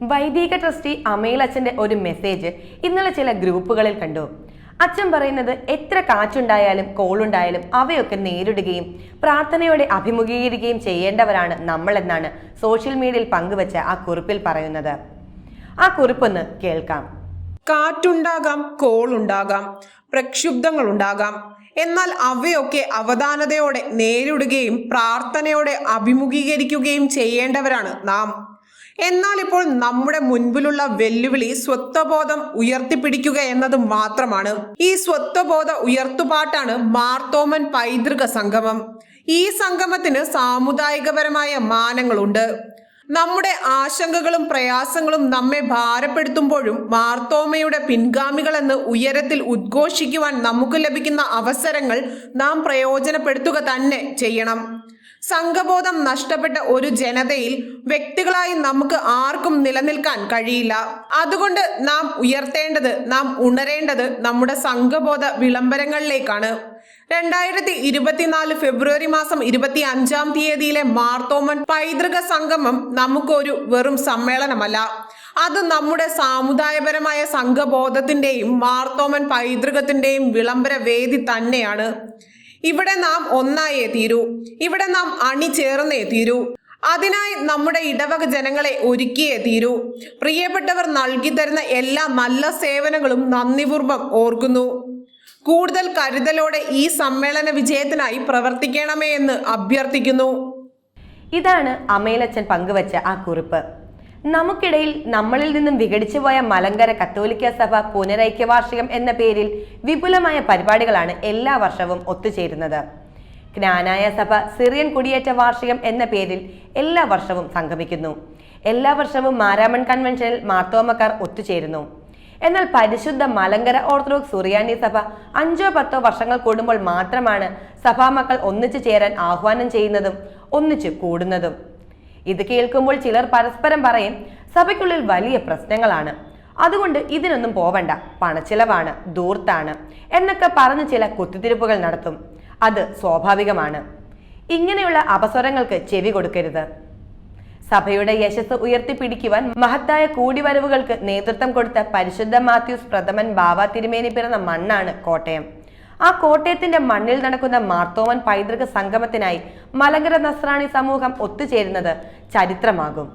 വൈദിക ട്രസ്റ്റി അമയിലച്ഛന്റെ ഒരു മെസ്സേജ് ഇന്നലെ ചില ഗ്രൂപ്പുകളിൽ കണ്ടു. അച്ഛൻ പറയുന്നത് എത്ര കാറ്റുണ്ടായാലും കോളുണ്ടായാലും അവയൊക്കെ നേരിടുകയും പ്രാർത്ഥനയോടെ അഭിമുഖീകരിക്കുകയും ചെയ്യേണ്ടവരാണ് നമ്മൾ എന്നാണ് സോഷ്യൽ മീഡിയയിൽ പങ്കുവച്ച ആ കുറിപ്പിൽ പറയുന്നത്. ആ കുറിപ്പൊന്ന് കേൾക്കാം. കാറ്റുണ്ടാകാം കോളുണ്ടാകാം പ്രക്ഷുബ്ധങ്ങളുണ്ടാകാം. എന്നാൽ അവയൊക്കെ അവധാനതയോടെ നേരിടുകയും പ്രാർത്ഥനയോടെ അഭിമുഖീകരിക്കുകയും ചെയ്യേണ്ടവരാണ് നാം. എന്നാൽ ഇപ്പോൾ നമ്മുടെ മുൻപിലുള്ള വെല്ലുവിളി സ്വത്വബോധം ഉയർത്തിപ്പിടിക്കുക എന്നത് മാത്രമാണ്. ഈ സ്വത്വബോധ ഉയർത്തുപാട്ടാണ് മാർത്തോമൻ പൈതൃക സംഗമം. ഈ സംഗമത്തിന് സാമുദായികപരമായ മാനങ്ങളുണ്ട്. നമ്മുടെ ആശങ്കകളും പ്രയാസങ്ങളും നമ്മെ ഭാരപ്പെടുത്തുമ്പോഴും മാർത്തോമയുടെ പിൻഗാമികളെന്ന് ഉയരത്തിൽ ഉദ്ഘോഷിക്കുവാൻ നമുക്ക് ലഭിക്കുന്ന അവസരങ്ങൾ നാം പ്രയോജനപ്പെടുത്തുക തന്നെ ചെയ്യണം. സംഘബോധം നഷ്ടപ്പെട്ട ഒരു ജനതയിൽ വ്യക്തികളായി നമുക്ക് ആർക്കും നിലനിൽക്കാൻ കഴിയില്ല. അതുകൊണ്ട് നാം ഉയർത്തേണ്ടത് നാം ഉണരേണ്ടത് നമ്മുടെ സംഘബോധ വിളംബരങ്ങളിലേക്കാണ്. രണ്ടായിരത്തി ഇരുപത്തിനാല് ഫെബ്രുവരി മാസം ഇരുപത്തി അഞ്ചാം തീയതിയിലെ മാർത്തോമൻ പൈതൃക സംഗമം നമുക്കൊരു വെറും സമ്മേളനമല്ല. അത് നമ്മുടെ സാമുദായപരമായ സംഘബോധത്തിന്റെയും മാർത്തോമൻ പൈതൃകത്തിന്റെയും വിളംബര വേദി തന്നെയാണ്. ഇവിടെ നാം ഒന്നായേ തീരൂ. ഇവിടെ നാം അണിചേർന്നേ തീരൂ. അതിനായി നമ്മുടെ ഇടവക ജനങ്ങളെ ഒരുക്കിയേ തീരൂ. പ്രിയപ്പെട്ടവർ നൽകി തരുന്ന എല്ലാ നല്ല സേവനങ്ങളും നന്ദിപൂർവം ഓർക്കുന്നു. കൂടുതൽ കരുതലോടെ ഈ സമ്മേളന വിജയത്തിനായി പ്രവർത്തിക്കണമേ എന്ന് അഭ്യർത്ഥിക്കുന്നു. ഇതാണ് അമേലച്ചൻ പങ്കുവച്ച ആ കുറിപ്പ്. നമുക്കിടയിൽ നമ്മളിൽ നിന്നും വിഘടിച്ചു പോയ മലങ്കര കത്തോലിക്ക സഭ പുനരൈക്യവാർഷികം എന്ന പേരിൽ വിപുലമായ പരിപാടികളാണ് എല്ലാ വർഷവും ഒത്തുചേരുന്നത്. ജ്ഞാനായ സഭ സിറിയൻ കുടിയേറ്റ വാർഷികം എന്ന പേരിൽ എല്ലാ വർഷവും സംഗമിക്കുന്നു. എല്ലാ വർഷവും മാരാമൺ കൺവെൻഷനിൽ മാർത്തോമക്കാർ ഒത്തുചേരുന്നു. എന്നാൽ പരിശുദ്ധ മലങ്കര ഓർത്തഡോക്സ് സുറിയാനി സഭ അഞ്ചോ പത്തോ വർഷങ്ങൾ കൂടുമ്പോൾ മാത്രമാണ് സഭാമക്കൾ ഒന്നിച്ചു ചേരാൻ ആഹ്വാനം ചെയ്യുന്നതും ഒന്നിച്ചു കൂടുന്നതും. ഇത് കേൾക്കുമ്പോൾ ചിലർ പരസ്പരം പറയും സഭയ്ക്കുള്ളിൽ വലിയ പ്രശ്നങ്ങളാണ്. അതുകൊണ്ട് ഇതിനൊന്നും പോവണ്ട. പണച്ചിലവാണ്. ദൂർത്താണ് എന്നൊക്കെ പറഞ്ഞ് ചില കുത്തിത്തിരിപ്പുകൾ നടത്തും. അത് സ്വാഭാവികമാണ്. ഇങ്ങനെയുള്ള അപസ്വരങ്ങൾക്ക് ചെവി കൊടുക്കരുത്. സഭയുടെ യശസ് ഉയർത്തിപ്പിടിക്കുവാൻ മഹത്തായ കൂടിവരവുകൾക്ക് നേതൃത്വം കൊടുത്ത പരിശുദ്ധ മാത്യൂസ് പ്രഥമൻ ബാവാ തിരുമേനി പിറന്ന മണ്ണാണ് കോട്ടയം. ആ കോട്ടയത്തിന്റെ മണ്ണിൽ നടക്കുന്ന മാർത്തോമൻ പൈതൃക സംഗമത്തിനായി മലങ്കര നസ്രാണി സമൂഹം ഒത്തുചേരുന്നത് ചരിത്രമാകും.